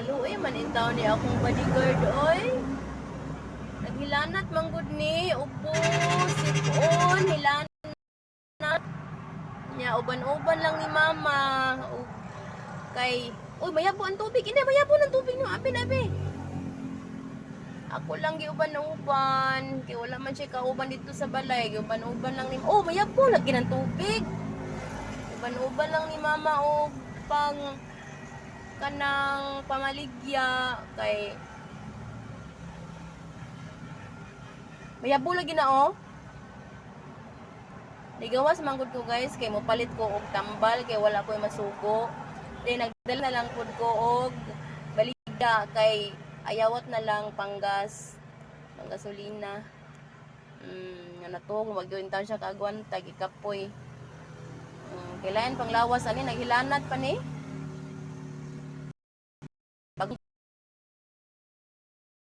Kaluoy man in town ni akong bodyguard oy. Naghilanat manggod ni upo, sipon, hilanat. Nya uban-uban lang ni mama. O, kay Uy, mayabo ang tubig. Hindi, mayabo ng tubig nyo. Abi, abi. Ako lang giuban ng uban. Kaya wala man siya kauban dito sa balay. Giuban-uban lang ni... Oh, mayabo. Lagi ng tubig. Uban-uban lang ni mama o pang kanang pamaligya kay Mayabo lagi na oh. Nigawas manggod ko guys kay mo palit ko og tambal kay wala ko'y masugo. Then nagdala na lang pud ko og baligya kay ayawat na lang panggas pang gasolina. Mm, nga na to kung magduin taon siya kaagwan tag ikapoy. Mm, kailangan panglawas ani naghilanat pa ni. Pag